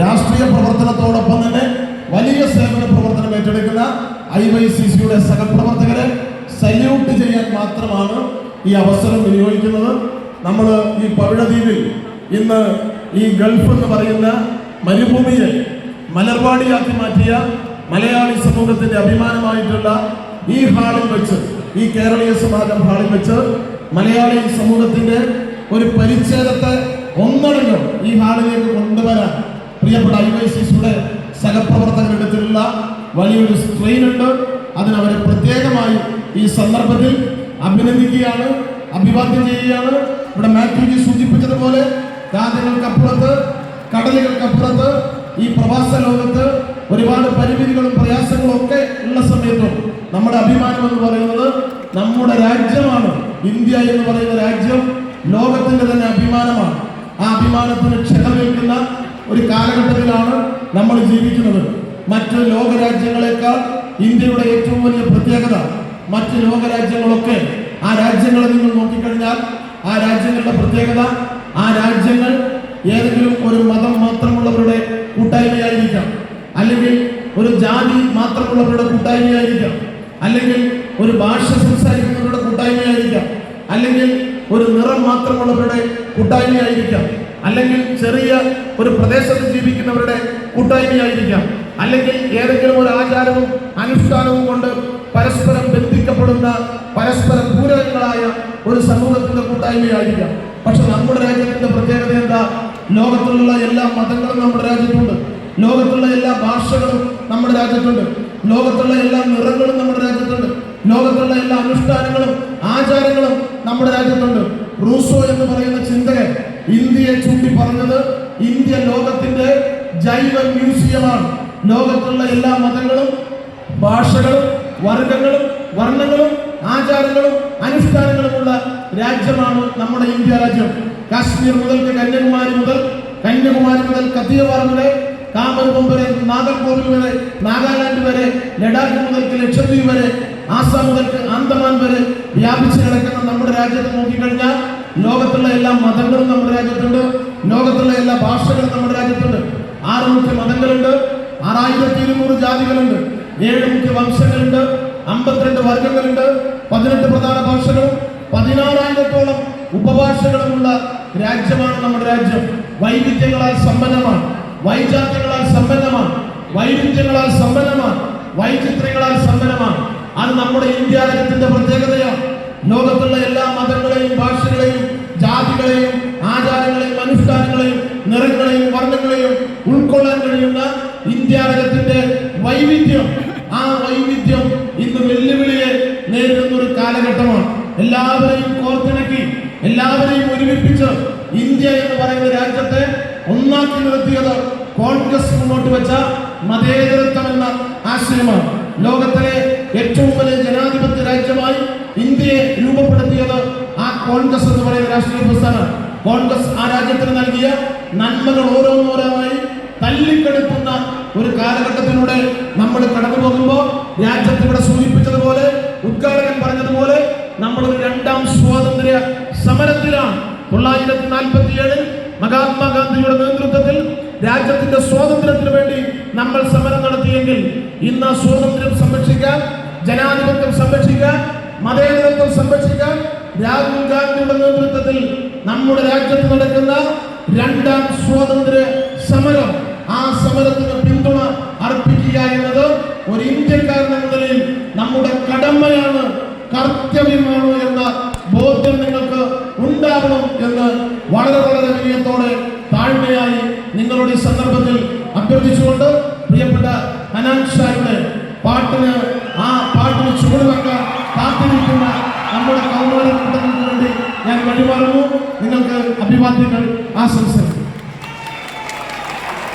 രാഷ്ട്രീയ പ്രവർത്തനത്തോടൊപ്പം തന്നെ വലിയ സേവന പ്രവർത്തനം ഏറ്റെടുക്കുന്ന ഐ വൈ സി സിയുടെ സഹപ്രവർത്തകരെ സല്യൂട്ട് ചെയ്യാൻ മാത്രമാണ് ഈ അവസരം വിനിയോഗിക്കുന്നത്. നമ്മൾ ഈ പവിഴദ്വീപിൽ ഇന്ന് ഈ ഗൾഫ് എന്ന് പറയുന്ന മരുഭൂമിയെ മലർവാടിയാക്കി മാറ്റിയ മലയാളി സമൂഹത്തിന്റെ അഭിമാനമായിട്ടുള്ള ഈ ഹാളിൽ വെച്ച് ഈ കേരളീയ സമാജം ഹാളിൽ വെച്ച് മലയാളി സമൂഹത്തിന്റെ ഒരു പരിച്ഛേദത്തെ ഒന്നടങ്കം ഈ ഹാളിലേക്ക് കൊണ്ടുവരാൻ പ്രിയപ്പെട്ട ഐ വൈ സി സഹപ്രവർത്തകർ എടുത്തിട്ടുള്ള വലിയൊരു സ്ട്രെയിൻ ഉണ്ട്. അതിനവരെ പ്രത്യേകമായി ഈ സന്ദർഭത്തിൽ അഭിനന്ദിക്കുകയാണ് അഭിവാദ്യം ചെയ്യുകയാണ്. ഇവിടെ മാത്യുജി സൂചിപ്പിച്ചതുപോലെ രാജ്യങ്ങൾക്കപ്പുറത്ത് കടലുകൾക്കപ്പുറത്ത് ഈ പ്രവാസ ലോകത്ത് ഒരുപാട് പരിമിതികളും പ്രയാസങ്ങളും ഒക്കെ ഉള്ള സമയത്തും നമ്മുടെ അഭിമാനം എന്ന് പറയുന്നത് നമ്മുടെ രാജ്യമാണ്. ഇന്ത്യ എന്ന് പറയുന്ന രാജ്യം ലോകത്തിന്റെ തന്നെ അഭിമാനമാണ്. ആ അഭിമാനത്തിന് ക്ഷതമേൽക്കുന്ന ഒരു കാലഘട്ടത്തിലാണ് നമ്മൾ ജീവിക്കുന്നത്. മറ്റ് ലോകരാജ്യങ്ങളെക്കാൾ ഇന്ത്യയുടെ ഏറ്റവും വലിയ പ്രത്യേകത മറ്റ് ലോകരാജ്യങ്ങളൊക്കെ ആ രാജ്യങ്ങളെ നിങ്ങൾ നോക്കിക്കഴിഞ്ഞാൽ ആ രാജ്യങ്ങളുടെ പ്രത്യേകത ആ രാജ്യങ്ങൾ ഏതെങ്കിലും ഒരു മതം മാത്രമുള്ളവരുടെ കൂട്ടായ്മയായിരിക്കാം. അല്ലെങ്കിൽ ഒരു ജാതി മാത്രമുള്ളവരുടെ കൂട്ടായ്മയായിരിക്കാം. അല്ലെങ്കിൽ ഒരു ഭാഷ സംസാരിക്കുന്നവരുടെ കൂട്ടായ്മയായിരിക്കാം. അല്ലെങ്കിൽ ഒരു നിറം മാത്രമുള്ളവരുടെ കൂട്ടായ്മയായിരിക്കാം. അല്ലെങ്കിൽ ചെറിയ ഒരു പ്രദേശത്ത് ജീവിക്കുന്നവരുടെ കൂട്ടായ്മയായിരിക്കാം. അല്ലെങ്കിൽ ഏതെങ്കിലും ഒരു ആചാരവും അനുഷ്ഠാനവും കൊണ്ട് പരസ്പരം ബന്ധിക്കപ്പെടുന്ന പരസ്പരം പൂരകങ്ങളായ ഒരു സമൂഹത്തിന്റെ കൂട്ടായ്മയായിരിക്കാം. പക്ഷെ നമ്മുടെ രാജ്യത്തിന്റെ പ്രത്യേകത എന്താ? ലോകത്തിലുള്ള എല്ലാ മതങ്ങളും നമ്മുടെ രാജ്യത്തുണ്ട്. ലോകത്തുള്ള എല്ലാ ഭാഷകളും നമ്മുടെ രാജ്യത്തുണ്ട്. ലോകത്തുള്ള എല്ലാ നിറങ്ങളും നമ്മുടെ രാജ്യത്തുണ്ട്. ലോകത്തുള്ള എല്ലാ അനുഷ്ഠാനങ്ങളും ആചാരങ്ങളും നമ്മുടെ രാജ്യത്തുണ്ട്. റൂസോ എന്ന് പറയുന്ന ചിന്തകൻ ഇന്ത്യയെ ചൂണ്ടി പറഞ്ഞത് ഇന്ത്യ ലോകത്തിന്റെ ജൈവ മ്യൂസിയമാണ്. ലോകത്തുള്ള എല്ലാ മതങ്ങളും ഭാഷകളും വർഗങ്ങളും വർണങ്ങളും ആചാരങ്ങളും അനുഷ്ഠാനങ്ങളുമുള്ള രാജ്യമാണ് നമ്മുടെ ഇന്ത്യ രാജ്യം. കാശ്മീർ മുതൽ കന്യാകുമാരി മുതൽ കന്യാകുമാരി മുതൽ കത്തിയവാർ വരെ കാമരൂപം വരെ നാഗർകോവിൽ വരെ നാഗാലാൻഡ് വരെ ലഡാക്ക് മുതൽക്ക് ലക്ഷദ്വീപ് വരെ ആസാം മുതൽക്ക് ആന്തമാൻ വരെ വ്യാപിച്ചു കിടക്കുന്ന നമ്മുടെ രാജ്യത്ത് നോക്കിക്കഴിഞ്ഞാൽ ലോകത്തുള്ള എല്ലാ മതങ്ങളും നമ്മുടെ രാജ്യത്തുണ്ട്. ലോകത്തുള്ള എല്ലാ ഭാഷകളും നമ്മുടെ രാജ്യത്തുണ്ട്. ആറ് മുഖ്യ മതങ്ങളുണ്ട്. ആറായിരത്തി ഇരുന്നൂറ് ജാതികളുണ്ട്. ഏഴ് മുഖ്യ വംശങ്ങളുണ്ട്. അമ്പത്തിരണ്ട് വർഗങ്ങളുണ്ട് പതിനെട്ട് പ്രധാന ഭാഷകളും പതിനാറായിരത്തോളം ഉപഭാഷകളുമുള്ള രാജ്യമാണ് നമ്മുടെ രാജ്യം. വൈവിധ്യങ്ങളാൽ സമ്പന്നമാണ്. വൈജാത്യങ്ങളാൽ സമ്പന്നമാണ്. വൈവിധ്യങ്ങളാൽ സമ്പന്നമാണ്. വൈചിത്രങ്ങളാൽ സമ്പന്നമാണ്. അത് നമ്മുടെ ഇന്ത്യ രാജ്യത്തിന്റെ പ്രത്യേകതയാണ്. ലോകത്തുള്ള എല്ലാ മതങ്ങളെയും ഭാഷകളെയും നിറങ്ങളെയും വർണങ്ങളെയും ഉൾക്കൊള്ളാൻ കഴിയുന്ന ഇന്ത്യ വൈവിധ്യം. ആ വൈവിധ്യം ഇന്ന് വെല്ലുവിളിയെ നേരിടുന്ന ഒരു കാലഘട്ടമാണ്. എല്ലാവരെയും കോർത്തിണക്കി എല്ലാവരെയും ഒരുമിപ്പിച്ച് ഇന്ത്യ എന്ന് പറയുന്ന രാജ്യത്തെ ഒന്നാക്കി നിർത്തിയത് കോൺഗ്രസ് മുന്നോട്ട് വെച്ച മതേതരത്വം എന്ന ആശയമാണ്. ലോകത്തിലെ ഏറ്റവും വലിയ ജനാധിപത്യ രാജ്യമായി ഇന്ത്യയെ രൂപപ്പെടുത്തിയത് ആ കോൺഗ്രസ് എന്ന് പറയുന്ന രാഷ്ട്രീയ പ്രസ്ഥാനം കോൺഗ്രസ് ആ രാജ്യത്തിന് നൽകിയ നന്മകൾ ഓരോന്നോരോന്നായി തല്ലിക്കെടുക്കുന്ന ഒരു കാലഘട്ടത്തിലൂടെ നമ്മൾ കടന്നു പോകുമ്പോൾ രാജ്യത്ത് ഇവിടെ സൂചിപ്പിച്ചതുപോലെ ഉദ്ഘാടകൻ പറഞ്ഞതുപോലെ നമ്മൾ ഒരു രണ്ടാം സ്വാതന്ത്ര്യ സമരത്തിലാണ്. തൊള്ളായിരത്തി നാൽപ്പത്തി ഏഴിൽ മഹാത്മാഗാന്ധിയുടെ നേതൃത്വത്തിൽ രാജ്യത്തിന്റെ സ്വാതന്ത്ര്യത്തിന് വേണ്ടി നമ്മൾ സമരം നടത്തിയെങ്കിൽ ഇന്ന് സ്വാതന്ത്ര്യം സംരക്ഷിക്കാൻ ജനാധിപത്യം സംരക്ഷിക്കാൻ മതേതരത്വം സംരക്ഷിക്കാൻ രാഹുൽ ഗാന്ധിയുടെ നേതൃത്വത്തിൽ നമ്മുടെ രാജ്യത്ത് നടക്കുന്ന രണ്ടാം സ്വാതന്ത്ര്യ സമരം. ആ സമരത്തിന് പിന്തുണ അർപ്പിക്കുക എന്നത് ഒരു ഇന്ത്യക്കാരൻ എന്ന നിലയിൽ നമ്മുടെ കടമയാണ് കർത്തവ്യമാണ് എന്ന ബോധ്യം നിങ്ങൾക്ക് ഉണ്ടാകണം എന്ന് വളരെ വളരെ വിനയത്തോടെ താഴ്മയായി നിങ്ങളുടെ സന്ദർഭത്തിൽ അഭ്യർത്ഥിച്ചുകൊണ്ട് പ്രിയപ്പെട്ട ഹനാൻ ഷായുടെ പാട്ടിന് ആ പാട്ടിന് ചുവടുവെക്കാൻ കാത്തിരിക്കുന്ന നമ്മുടെ കൗമാര കൂട്ടങ്ങൾക്ക് വേണ്ടി ഞാൻ വഴിമാറുന്നു. നിങ്ങൾക്ക് അഭിവാദ്യങ്ങൾ ആശംസകൾ.